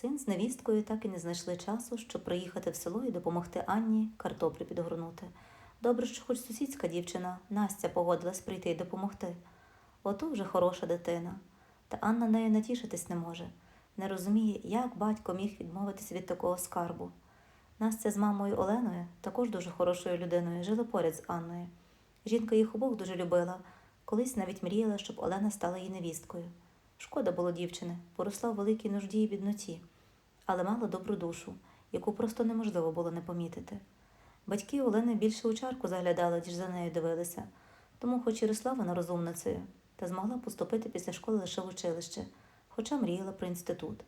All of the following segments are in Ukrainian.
Син з невісткою так і не знайшли часу, щоб приїхати в село і допомогти Анні картоплю підгорнути. Добре, що хоч сусідська дівчина Настя погодилась прийти й допомогти. Ото вже хороша дитина. Та Анна нею натішитись не може, не розуміє, як батько міг відмовитись від такого скарбу. Настя з мамою Оленою, також дуже хорошою людиною, жили поряд з Анною. Жінка їх обох дуже любила, колись навіть мріяла, щоб Олена стала її невісткою. Шкода було дівчини, поросла в великій нужді і бідноті, але мала добру душу, яку просто неможливо було не помітити. Батьки Олени більше у чарку заглядали, ніж за нею дивилися, тому, хоч і росла вона розумницею, та змогла поступити після школи лише в училище, хоча мріяла про інститут.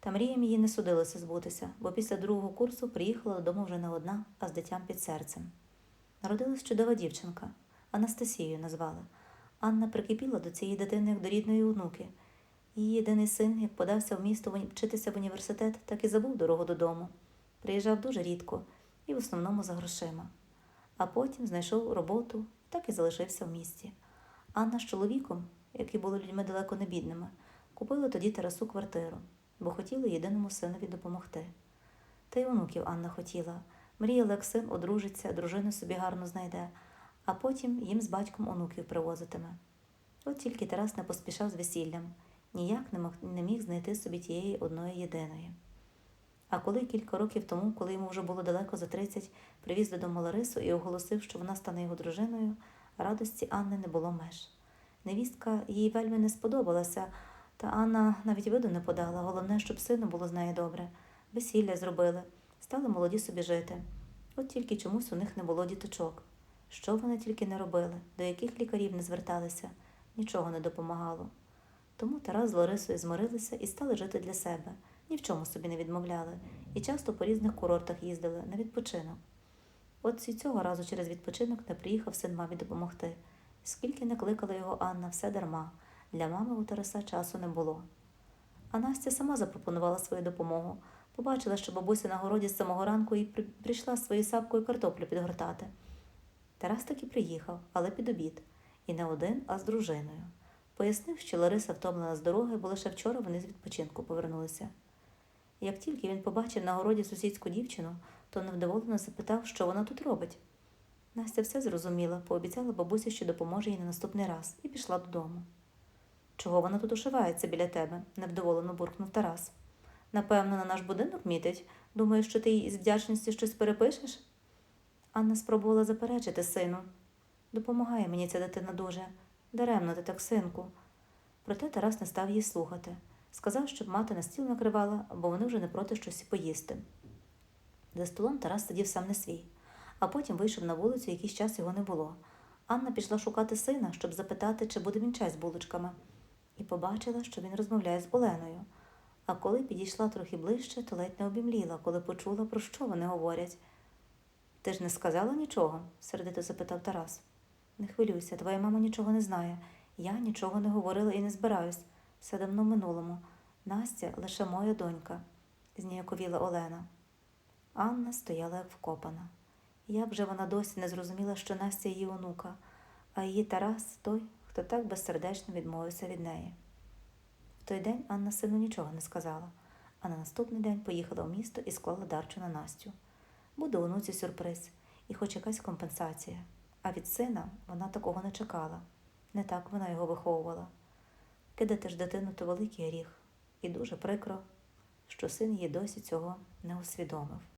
Та мріям її не судилося збутися, бо після другого курсу приїхала додому вже не одна, а з дитям під серцем. Народилась чудова дівчинка, Анастасією назвали. Анна прикипіла до цієї дитини як до рідної онуки. Її єдиний син, як подався в місто вчитися в університет, так і забув дорогу додому. Приїжджав дуже рідко і в основному за грошима. А потім знайшов роботу, так і залишився в місті. Анна з чоловіком, які були людьми далеко не бідними, купили тоді Тарасу квартиру, бо хотіли єдиному синові допомогти. Та й онуків Анна хотіла. Мріяла, як син одружиться, дружину собі гарно знайде, а потім їм з батьком онуків привозитиме. От тільки Тарас не поспішав з весіллям, ніяк не мог, не міг знайти собі тієї одної єдиної. А коли кілька років тому, коли йому вже було далеко за 30, привіз додому Ларису і оголосив, що вона стане його дружиною, радості Анни не було меж. Невістка їй вельми не сподобалася, та Анна навіть виду не подала. Головне, щоб сину було з нею добре. Весілля зробили, стали молоді собі жити. От тільки чомусь у них не було діточок. Що вони тільки не робили, до яких лікарів не зверталися, нічого не допомагало. Тому Тарас з Ларисою змирилися і стали жити для себе, ні в чому собі не відмовляли, і часто по різних курортах їздили на відпочинок. От і цього разу через відпочинок не приїхав син мамі допомогти. Скільки не кликала його Анна, все дарма. Для мами у Тараса часу не було. А Настя сама запропонувала свою допомогу. Побачила, що бабуся на городі з самого ранку і прийшла своєю сапкою картоплю підгортати. Тарас таки приїхав, але під обід. І не один, а з дружиною. Пояснив, що Лариса втомлена з дороги, бо лише вчора вони з відпочинку повернулися. Як тільки він побачив на городі сусідську дівчину, то невдоволено запитав, що вона тут робить. Настя все зрозуміла, пообіцяла бабусі, що допоможе їй на наступний раз, і пішла додому. Чого вона тут ошивається біля тебе? невдоволено буркнув Тарас. Напевно, на наш будинок мітить. Думаю, що ти їй із вдячності щось перепишеш? Анна спробувала заперечити сину. Допомагає мені ця дитина дуже. Даремно ти так, синку. Проте Тарас не став її слухати. Сказав, щоб мати на стіл накривала, бо вони вже не проти щось поїсти. За столом Тарас сидів сам не свій, а потім вийшов на вулицю, якийсь час його не було. Анна пішла шукати сина, щоб запитати, чи буде він чай з булочками, і побачила, що він розмовляє з Оленою. А коли підійшла трохи ближче, то ледь не обімліла, коли почула, про що вони говорять. Ти ж не сказала нічого? сердито запитав Тарас. Не хвилюйся, твоя мама нічого не знає. Я нічого не говорила і не збираюсь. Все давно в минулому. Настя лише моя донька, зніяковіла Олена. Анна стояла як вкопана. Як же вона досі не зрозуміла, що Настя її онука, а її Тарас той, хто так безсердечно відмовився від неї. В той день Анна сину нічого не сказала, а на наступний день поїхала в місто і склала дарчу на Настю. Буде онуці сюрприз і хоч якась компенсація. А від сина вона такого не чекала. Не так вона його виховувала. Кидати ж дитину то великий гріх, і дуже прикро, що син її досі цього не усвідомив.